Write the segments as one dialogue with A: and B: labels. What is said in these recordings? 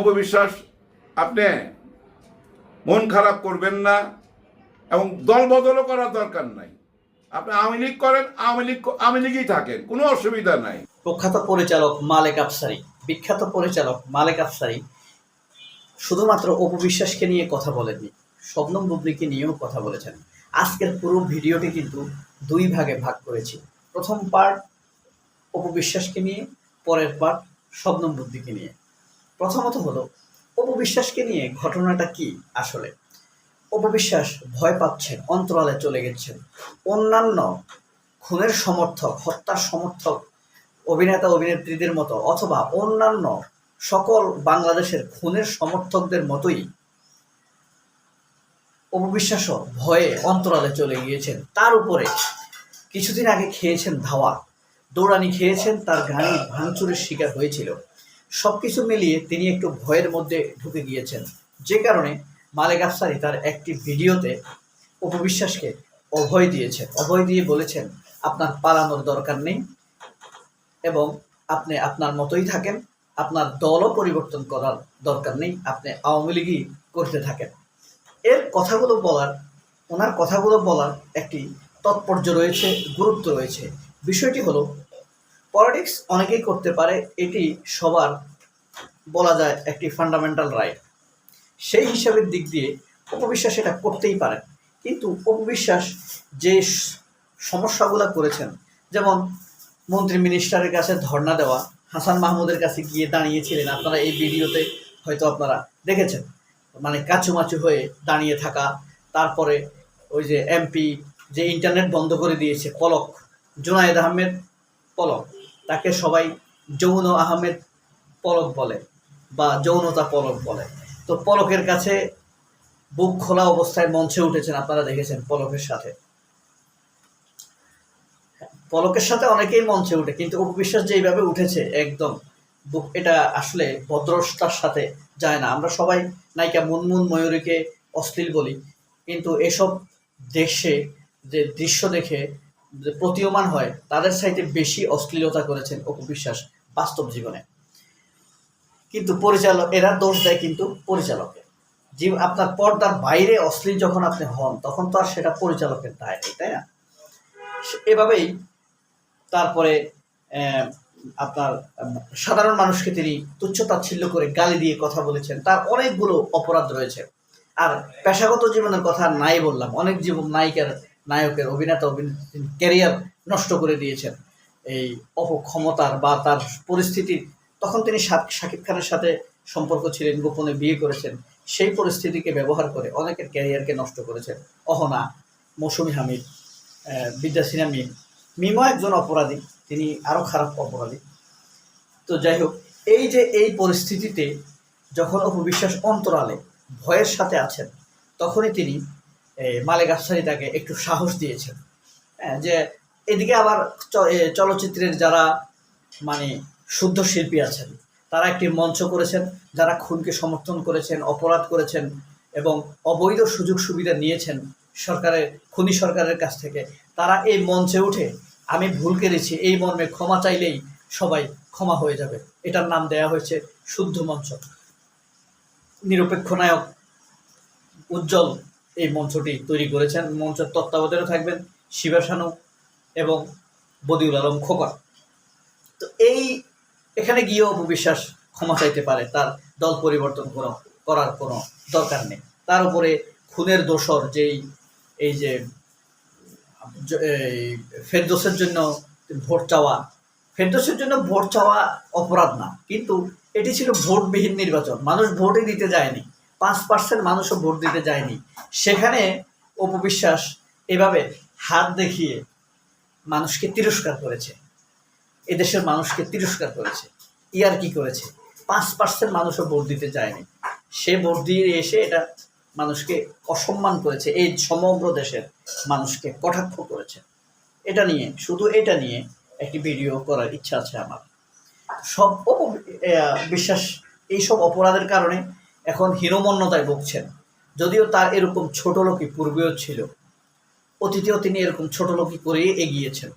A: অপবিশ্বাস, আপনি মন খারাপ করবেন না এবং দল বদলও করার দরকার নাই। আপনি আওয়ামী লীগ করেন, আওয়ামী লীগ আওয়ামী লীগই থাকেন, কোনো অসুবিধা নাই।
B: প্রখ্যাত পরিচালক মালেক আফসারি, বিখ্যাত পরিচালক মালেক আফসারি শুধুমাত্র অপবিশ্বাসকে নিয়ে কথা বলেননি, শবনম বুবলিকে নিয়েও কথা বলেছেন। আজকের পুরো ভিডিওটি কিন্তু দুই ভাগে ভাগ করেছি। প্রথম পার্ট অপবিশ্বাসকে নিয়ে, পরের পার্ট শবনম বুদ্ধিকে নিয়ে। প্রথমত হলো, অপবিশ্বাসকে নিয়ে ঘটনাটা কি আসলে? অপবিশ্বাস ভয় পাচ্ছেন, অন্তরালে চলে গেছেন। অন্যান্য খুনের সমর্থক, হত্যার সমর্থক, অভিনেতা, অভিনেত্রীদের মতো অথবা অন্যান্য সকল বাংলাদেশের খুনের সমর্থকদের মতোই অপবিশ্বাসও ভয়ে অন্তরালে চলে গিয়েছেন। তার উপরে কিছুদিন আগে খেয়েছেন ধাওয়া। দৌড়ানি খেয়েছেন, তার গাড়ি ভাঙচুরের শিকার হয়েছিল। সব কিছু মিলিয়ে তিনি একটু ভয়ের মধ্যে ঢুকে গিয়েছেন। যে কারণে মালেক আফসারি তার একটি ভিডিওতে অপবিশ্বাসকে অভয় দিয়েছেন। অভয় দিয়ে বলেছেন, আপনার পালানোর দরকার নেই এবং আপনি আপনার মতোই থাকেন। আপনার দলও পরিবর্তন করার দরকার নেই। আপনি আওয়ামী লীগই করতে থাকেন। এর কথাগুলো বলার, ওনার কথাগুলো বলার একটি তাৎপর্য রয়েছে, গুরুত্ব রয়েছে। বিষয়টি হলো পলিটিক্স অনেকেই করতে পারে, এটি সবার বলা যায় একটি ফান্ডামেন্টাল রাইট সেই হিসাবের দিক দিয়ে অপবিশ্বাস এটা করতেই পারেন কিন্তু অপবিশ্বাস যে সমস্যাগুলো করেছেন, যেমন মন্ত্রী মিনিস্টারের কাছে ধর্ণা দেওয়া, হাসান মাহমুদের কাছে গিয়ে দাঁড়িয়েছিলেন, আপনারা এই ভিডিওতে হয়তো আপনারা দেখেছেন মানে কাচুমাচু হয়ে দাঁড়িয়ে থাকা, তারপরে ওই যে এমপি যে ইন্টারনেট বন্ধ করে দিয়েছে, পলক, জুনায়েদ আহমেদ পলক তাকে সবাই যৌন আহমেদ পলক বলে বা যৌনতা পলক বলে। তো পলকের কাছে বুক খোলা অবস্থায় মঞ্চে উঠেছেন, আপনারা দেখেছেন পলকের সাথে। পলকের সাথে অনেকেই মঞ্চে উঠে, কিন্তু উপবিশ্বাস যেইভাবে উঠেছে, একদম বুক, এটা আসলে ভদ্রতার সাথে যায় না। আমরা সবাই নায়িকা মুনমুন ময়ূরীকে অশ্লীল বলি, কিন্তু এসব দেশে যে দৃশ্য দেখে প্রতীয়মান হয়, তাদের সাইতে বেশি অশ্লীলতা করেছেন অপবিশ্বাস বাস্তব জীবনে। কিন্তু পরিচালক, এরা দোষ দেয় কিন্তু পরিচালকে যে আপনার পর্দার বাইরে অশ্লীল যখন আপনি হন, তখন তো আর সেটা পরিচালকের দায় তাই না? এভাবেই তারপরে আপনার সাধারণ মানুষকে তিনি তুচ্ছ তাচ্ছিল্য করে গালি দিয়ে কথা বলেছেন। তার অনেকগুলো অপরাধ রয়েছে। আর পেশাগত জীবনের কথা নাই বললাম, অনেক জীবন নায়িকার নায়কের অভিনেতা ক্যারিয়ার নষ্ট করে দিয়েছেন। এই অপক্ষমতার বা তার পরিস্থিতি তখন তিনি শাকিব খানের সাথে সম্পর্ক ছিলেন গোপনে বিয়ে করেছেন সেই পরিস্থিতিকে ব্যবহার করে অনেকের ক্যারিয়ারকে নষ্ট করেছেন। অহনা মৌসুমি হামিদ আহ, বিদ্যাসিনা মিম মিমও একজন অপরাধী তিনি আরও খারাপ অপরাধী। তো যাই হোক এই যে এই পরিস্থিতিতে যখন অপবিশ্বাস অন্তরালে ভয়ের সাথে আছেন তখনই তিনি মালেক আফসারি তাকে একটু সাহস দিয়েছেন। হ্যাঁ, যে এদিকে আবার চলচ্চিত্রের যারা মানে শুদ্ধ শিল্পী আছেন তারা একটি মঞ্চ করেছেন যারা খুনকে সমর্থন করেছেন অপরাধ করেছেন এবং অবৈধ সুযোগ সুবিধা নিয়েছেন সরকারের খুনি সরকারের কাছ থেকে তারা এই মঞ্চে উঠে আমি ভুল করেছি এই মর্মে ক্ষমা চাইলেই সবাই ক্ষমা হয়ে যাবে। এটার নাম দেয়া হয়েছে শুদ্ধ মঞ্চ। নিরপেক্ষ নায়ক উজ্জ্বল এই মঞ্চটি তৈরি করেছেন। মঞ্চের তত্ত্বাবধানে থাকবেন শিবা শানু এবং বদিউল আলম খোকন। তো এই এখানে গিয়েও অপবিশ্বাস ক্ষমা চাইতে পারে, তার দল পরিবর্তন করার কোনো দরকার নেই। তার উপরে খুনের দোষর যেই, এই যে ফেরদোসের জন্য ভোট চাওয়া, ফেরদোসের জন্য ভোট চাওয়া অপরাধ না, কিন্তু এটি ছিল ভোটবিহীন নির্বাচন। মানুষ ভোটই দিতে যায়নি। পাঁচ পার্সেন্ট মানুষও ভোট দিতে যায়নি। সেখানে অপবিশ্বাস এভাবে হাত দেখিয়ে মানুষকে তিরস্কার করেছে। এদেশের মানুষকে তিরস্কার করেছে। ইয়ার কি করেছে? পাঁচ পার্সেন্ট মানুষও ভোট দিতে যায়নি। সে ভোট দিয়ে এসে এটা মানুষকে অসম্মান করেছে। এই সমগ্র দেশের মানুষকে কটাক্ষ করেছে। এটা নিয়ে, শুধু এটা নিয়ে একটি ভিডিও করার ইচ্ছা আছে আমার। সব অপ- বিশ্বাস, এইসব অপরাধের কারণে এখন হীনমন্যতায় ভুগছেন। যদিও তার এরকম ছোট লোকই পূর্বেও ছিল। অতীতেও তিনি এরকম ছোট লোকই করেই এগিয়েছেন।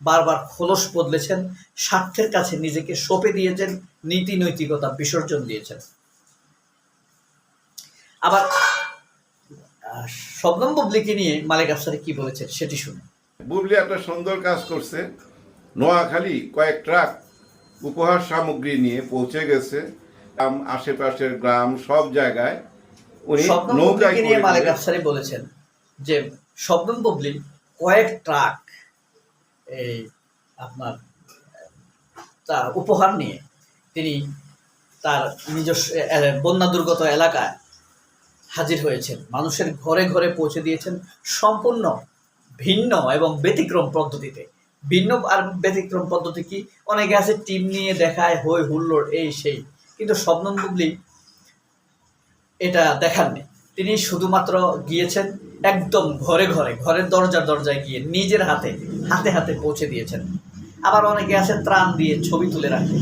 B: বারবার খোলস বদলেছেন, স্বার্থের কাছে নিজেকে সঁপে দিয়েছেন নীতি নৈতিকতা বিসর্জন দিয়েছেন। আবার শবনম বুবলিকে নিয়ে মালিক আফসারি কি বলেছেন সেটি শুনে
A: বুবলি একটা সুন্দর কাজ করছে। নোয়াখালী কয়েক ট্রাক উপহার সামগ্রী নিয়ে পৌঁছে গেছে। আশেপাশের গ্রাম সব জায়গায় উনি নৌকায়
B: নিয়ে মালিক আফসারি বলেছেন যে শবনম বুবলি কয়েক ট্রাক এই আপনার উপহার নিয়ে তিনি তার নিজস্ব বন্যা দুর্গত এলাকায় হাজির হয়েছেন। মানুষের ঘরে ঘরে পৌঁছে দিয়েছেন সম্পূর্ণ ভিন্ন এবং ব্যতিক্রম পদ্ধতিতে। ভিন্ন আর ব্যতিক্রম পদ্ধতি কি? অনেকে আছে টিম নিয়ে দেখায় হই হুল্লোড় এই সেই। কিন্তু শবনম বুবলি এটা দেখাননি তিনি শুধুমাত্র গিয়েছেন একদম ঘরে ঘরে, ঘরের দরজা দরজায় গিয়ে নিজের হাতে হাতে হাতে পৌঁছে দিয়েছেন। আবার অনেকে আছে ত্রাণ দিয়ে ছবি তুলে রাখে।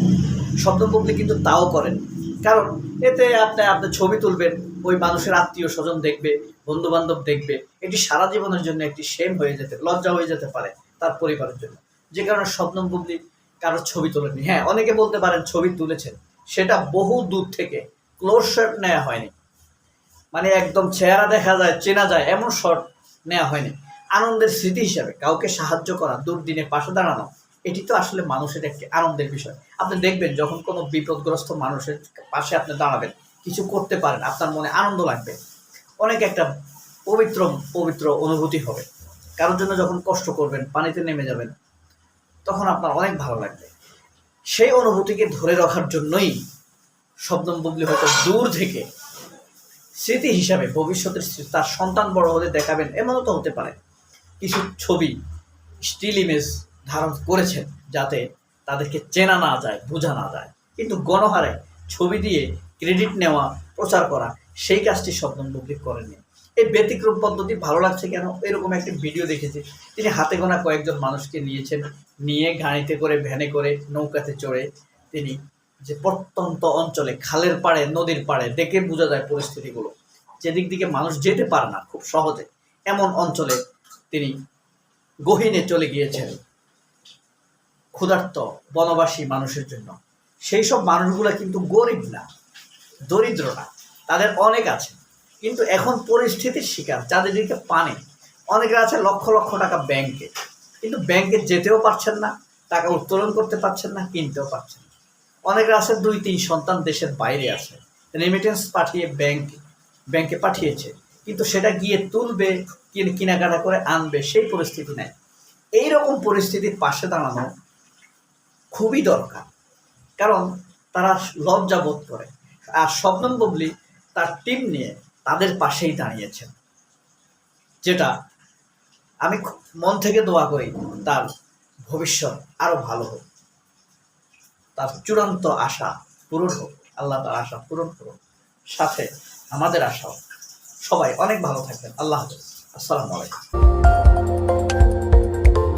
B: শব্দ বুবলি কিন্তু তাও করেন। কারণ এতে আপনি আপনি ছবি তুলবেন, ওই মানুষের আত্মীয় স্বজন দেখবে বন্ধু বান্ধব দেখবে। এটি সারা জীবনের জন্য একটি সেম হয়ে যেতে, লজ্জা হয়ে যেতে পারে তার পরিবারের জন্য। যে কারণে স্বপ্নম বুবলি কারোর ছবি তোলেনি হ্যাঁ অনেকে বলতে পারেন ছবি তুলেছেন। সেটা বহু দূর থেকে। ক্লোজ শট নেওয়া হয়নি। মানে একদম চেহারা দেখা যায়, চেনা যায়, এমন শট নেওয়া হয়নি। আনন্দের স্মৃতি হিসাবে কাউকে সাহায্য করা, দুর্দিনে পাশে দাঁড়ানো, এটি তো আসলে মানুষের একটি আনন্দের বিষয়। আপনি দেখবেন যখন কোনো বিপদগ্রস্ত মানুষের পাশে আপনি দাঁড়াবেন, কিছু করতে পারেন, আপনার মনে আনন্দ লাগবে। অনেক একটা পবিত্র পবিত্র অনুভূতি হবে। কারোর জন্য যখন কষ্ট করবেন, পানিতে নেমে যাবেন, তখন আপনার অনেক ভালো লাগবে। সেই অনুভূতিকে ধরে রাখার জন্যই শব্দম বুবলি হয়তো দূর থেকে স্মৃতি হিসাবে ভবিষ্যতের তার সন্তান বড় হলে দেখাবেন, এমনও তো হতে পারে। কিছু ছবি স্টিল ইমেজ ধারণ করেছেন যাতে তাদেরকে চেনা না যায়, বোঝা না যায়। কিন্তু গণহারে ছবি দিয়ে ক্রেডিট নেওয়া, প্রচার করা, সেই কাজটি স্বপ্ন বুবলি করেননি। এই ব্যতিক্রম পদ্ধতি ভালো লাগছে কেন? এরকম একটি ভিডিও দেখেছি। তিনি হাতে গোনা কয়েকজন মানুষকে নিয়েছেন, নিয়ে গাড়িতে করে, ভ্যানে করে, নৌকাতে চড়ে তিনি যে প্রত্যন্ত অঞ্চলে, খালের পাড়ে, নদীর পাড়ে, দেখে বোঝা যায় পরিস্থিতিগুলো। যেদিক দিকে মানুষ যেতে পারে না খুব সহজে, এমন অঞ্চলে তিনি গহীনে চলে গিয়েছেন। ক্ষুধার্ত, বনবাসী মানুষের জন্য। সেই সব মানুষগুলো কিন্তু গরিব না, দরিদ্র না, তাদের অনেক আছে। কিন্তু এখন পরিস্থিতির শিকার যাদের দিকে পানি। অনেকে আছে লক্ষ লক্ষ টাকা ব্যাংকে। কিন্তু ব্যাংকে যেতেও পারছেন না, টাকা উত্তোলন করতে পারছেন না, কিনতেও পারছেন না। অনেকের আছে দুই, তিন সন্তান দেশের বাইরে আছে। রেমিটেন্স পাঠিয়ে ব্যাংক ব্যাংকে পাঠিয়েছে। কিন্তু সেটা গিয়ে তুলবে, কিন- কেনাকাটা করে আনবে, সেই পরিস্থিতি নেই। এইরকম পরিস্থিতির পাশে দাঁড়ানো খুবই দরকার। কারণ তারা লজ্জা বোধ করে। আর স্বপ্নম বুবলি তার টিম নিয়ে তাদের পাশেই দাঁড়িয়েছেন। যেটা আমি মন থেকে দোয়া করি, তার ভবিষ্যৎ আরও ভালো হোক। তার চূড়ান্ত আশা পূরণ হোক, আল্লাহ তার আশা পূরণ করুন সাথে আমাদের আশাও। সবাই অনেক ভালো থাকবেন। আল্লাহ হাফেজ। আসসালামু আলাইকুম।